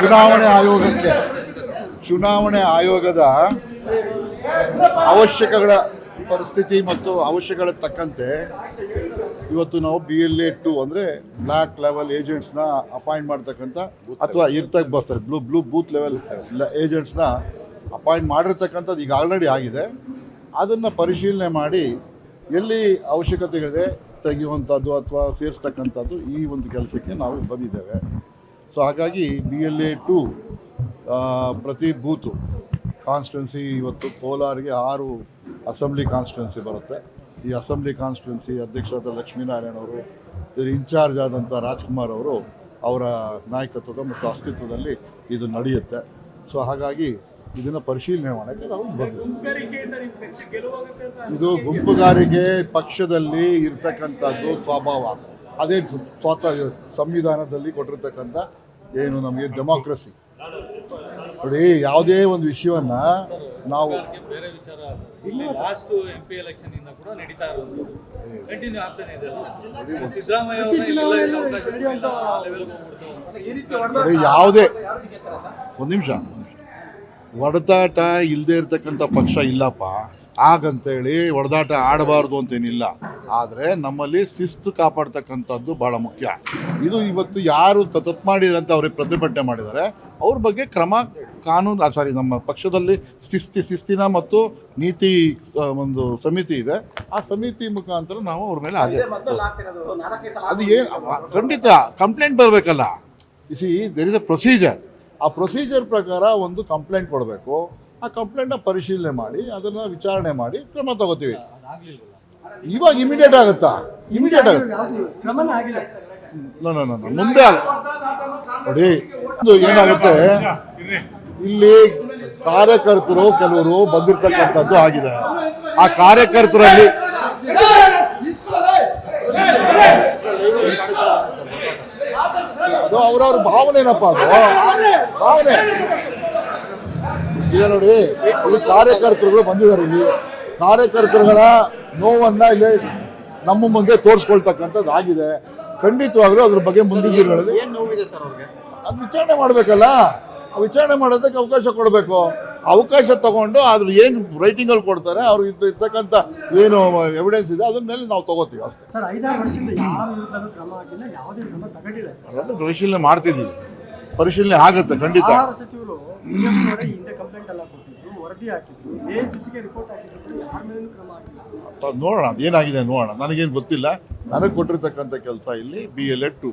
ಚುನಾವಣೆ ಆಯೋಗಕ್ಕೆ, ಚುನಾವಣೆ ಆಯೋಗದ ಅವಶ್ಯಕಗಳ ಪರಿಸ್ಥಿತಿ ಮತ್ತು ಅವಶ್ಯಕಗಳ ತಕ್ಕಂತೆ ಇವತ್ತು ನಾವು ಬಿ ಎಲ್ ಎ ಟು ಅಂದರೆ ಬ್ಲ್ಯಾಕ್ ಲೆವೆಲ್ ಏಜೆಂಟ್ಸ್ನ ಅಪಾಯಿಂಟ್ ಮಾಡ್ತಕ್ಕಂಥ ಅಥವಾ ಇರ್ತಕ್ಕೆ ಬರ್ತಾರೆ ಬ್ಲೂ ಬ್ಲೂ ಬೂತ್ ಲೆವೆಲ್ ಏಜೆಂಟ್ಸ್ನ ಅಪಾಯಿಂಟ್ ಮಾಡಿರ್ತಕ್ಕಂಥದ್ದು ಈಗ ಆಲ್ರೆಡಿ ಆಗಿದೆ. ಅದನ್ನು ಪರಿಶೀಲನೆ ಮಾಡಿ ಎಲ್ಲಿ ಅವಶ್ಯಕತೆಗಳಿದೆ ತೆಗೆಯುವಂಥದ್ದು ಅಥವಾ ಸೇರಿಸ್ತಕ್ಕಂಥದ್ದು ಈ ಒಂದು ಕೆಲಸಕ್ಕೆ ನಾವು ಬಂದಿದ್ದೇವೆ. ಸೊ ಹಾಗಾಗಿ ಬಿ ಎಲ್ ಎ ಟು ಪ್ರತಿ ಬೂತು ಕಾನ್ಸ್ಟಿಟ್ಯುನ್ಸಿ ಇವತ್ತು ಕೋಲಾರಿಗೆ ಆರು ಅಸೆಂಬ್ಲಿ ಕಾನ್ಸ್ಟಿಟ್ಯುನ್ಸಿ ಬರುತ್ತೆ. ಈ ಅಸೆಂಬ್ಲಿ ಕಾನ್ಸ್ಟಿಟ್ಯುನ್ಸಿ ಅಧ್ಯಕ್ಷರಾದ ಲಕ್ಷ್ಮೀನಾರಾಯಣ ಅವರು ಇದರ ಇನ್ಚಾರ್ಜ್ ಆದಂಥ ರಾಜ್ಕುಮಾರ್ ಅವರು ಅವರ ನಾಯಕತ್ವದ ಮತ್ತು ಅಸ್ತಿತ್ವದಲ್ಲಿ ಇದು ನಡೆಯುತ್ತೆ. ಸೊ ಹಾಗಾಗಿ ಇದನ್ನು ಪರಿಶೀಲನೆ ಮಾಡೋಕ್ಕೆ ನಾವು ಬಂದಿದ್ದೀವಿ. ಇದು ಗುಂಪುಗಾರಿಕೆ ಪಕ್ಷದಲ್ಲಿ ಇರ್ತಕ್ಕಂಥದ್ದು ಸ್ವಭಾವ. ಅದೇ ಸ್ವತಃ ಸಂವಿಧಾನದಲ್ಲಿ ಕೊಟ್ಟಿರ್ತಕ್ಕಂಥ ಏನು ನಮಗೆ ಡೆಮಾಕ್ರಸಿ ನೋಡಿ ಯಾವುದೇ ಒಂದು ವಿಷಯವನ್ನ ನಾವು ಯಾವುದೇ ಒಂದು ನಿಮಿಷ ಒಡತಾಟ ಇಲ್ಲದೆ ಇರ್ತಕ್ಕಂಥ ಪಕ್ಷ ಇಲ್ಲಪ್ಪ. ಹಾಗಂತೇಳಿ ಹೊಡೆದಾಟ ಆಡಬಾರ್ದು ಅಂತೇನಿಲ್ಲ. ಆದರೆ ನಮ್ಮಲ್ಲಿ ಶಿಸ್ತು ಕಾಪಾಡ್ತಕ್ಕಂಥದ್ದು ಭಾಳ ಮುಖ್ಯ. ಇದು ಇವತ್ತು ಯಾರು ತಪ್ಪು ಮಾಡಿದ್ರೆ ಅಂತ ಅವ್ರಿಗೆ ಪ್ರತಿಭಟನೆ ಮಾಡಿದ್ದಾರೆ. ಅವ್ರ ಬಗ್ಗೆ ಕ್ರಮ ಕಾನೂನು ಸಾರಿ ನಮ್ಮ ಪಕ್ಷದಲ್ಲಿ ಶಿಸ್ತಿ ಶಿಸ್ತಿನ ಮತ್ತು ನೀತಿ ಒಂದು ಸಮಿತಿ ಇದೆ. ಆ ಸಮಿತಿ ಮುಖಾಂತರ ನಾವು ಅವ್ರ ಮೇಲೆ ಅದೇ ಅದು ಏನು ಖಂಡಿತ ಕಂಪ್ಲೇಂಟ್ ಬರಬೇಕಲ್ಲ. See there is a procedure ಆ ಪ್ರೊಸೀಜರ್ ಪ್ರಕಾರ ಒಂದು ಕಂಪ್ಲೇಂಟ್ ಕೊಡಬೇಕು. ಆ ಕಂಪ್ಲೇಂಟ್ನ ಪರಿಶೀಲನೆ ಮಾಡಿ ಅದನ್ನು ವಿಚಾರಣೆ ಮಾಡಿ ಕ್ರಮ ತಗೋತೀವಿ. ಇವಾಗ ಇಮಿಡಿಯೇಟ್ ಆಗುತ್ತಾ? ಇಮಿಡಿಯೇಟ್ ಆಗುತ್ತೆ? ಮುಂದೆ ನೋಡಿ ಇದು ಏನಾಗುತ್ತೆ? ಇಲ್ಲಿ ಕಾರ್ಯಕರ್ತರು ಕೆಲವರು ಬಂದಿರ್ತಕ್ಕಂಥದ್ದು ಆಗಿದೆ. ಆ ಕಾರ್ಯಕರ್ತರಲ್ಲಿ ಅದು ಭಾವನೆ ಏನಪ್ಪ ಅದು? ಭಾವನೆ. ಈಗ ನೋಡಿ ಇಲ್ಲಿ ಕಾರ್ಯಕರ್ತರುಗಳು ಬಂದಿದ್ದಾರೆ ಇಲ್ಲಿ. ಕಾರ್ಯಕರ್ತರುಗಳ ನೋವನ್ನ ಇಲ್ಲಿ ನಮ್ಮ ಮುಂದೆ ತೋರಿಸ್ಕೊಳ್ತಕ್ಕಂಥದ್ದು ಆಗಿದೆ. ಖಂಡಿತವಾಗ್ಲೂ ಅದ್ರ ಬಗ್ಗೆ ಮುಂದಿನ ದಿನಗಳಲ್ಲಿ ಏನ್ ನೋವಿದೆ ಸರ್ ಅವ್ರಿಗೆ? ಅದು ವಿಚಾರಣೆ ಮಾಡಬೇಕಲ್ಲ? ಆ ವಿಚಾರಣೆ ಮಾಡೋದಕ್ಕೆ ಅವಕಾಶ ಕೊಡಬೇಕು. ಅವಕಾಶ ತಗೊಂಡು ಅದ್ರ ಏನು ರೈಟಿಂಗಲ್ಲಿ ಕೊಡ್ತಾರೆ ಅವ್ರಿಗೆ ಇದ್ದ- ಇರ್ತಕ್ಕಂಥ ಏನು ಎವಿಡೆನ್ಸ್ ಇದೆ ಅದ್ರ ಮೇಲೆ ನಾವು ತಗೋತೀವಿ ಅಷ್ಟೇ. ಸರ್ ಐದಾರು ವರ್ಷದಿಂದ ಯಾರು ಕ್ರಮ ಆಗಿಲ್ಲ ಯಾವುದೇ ಕ್ರಮ ತಗೊಂಡಿಲ್ಲ ಸರ್. ಅದನ್ನು ಪರಿಶೀಲನೆ ಮಾಡ್ತಿದ್ದೀವಿ ಪರಿಶೀಲನೆ ಆಗುತ್ತೆ ಖಂಡಿತ. ಆಹಾರ ಸಚಿವರು ಬಿಜೆಪಿ ಅವರೇ ಹಿಂದೆ ಕಂಪ್ಲೇಂಟ್ ಎಲ್ಲ ಕೊಟ್ಟಿದ್ರು ವರದಿ ಹಾಕಿದ್ರು. ಎಸಿಸಿಗೆ ರಿಪೋರ್ಟ್ ಹಾಕಿದ್ರು ಯಾರ ಮೇಲೂ ಕ್ರಮ ಆಗಿಲ್ಲ. ನೋಡೋಣ ಅದೇನಾಗಿದೆ ನೋಡೋಣ. ನನಗೇನು ಗೊತ್ತಿಲ್ಲ. ನನಗೆ ಕೊಟ್ಟಿರ್ತಕ್ಕಂಥ ಕೆಲಸ ಇಲ್ಲಿ ಬಿ ಎಲ್ ಎಡ್ ಟು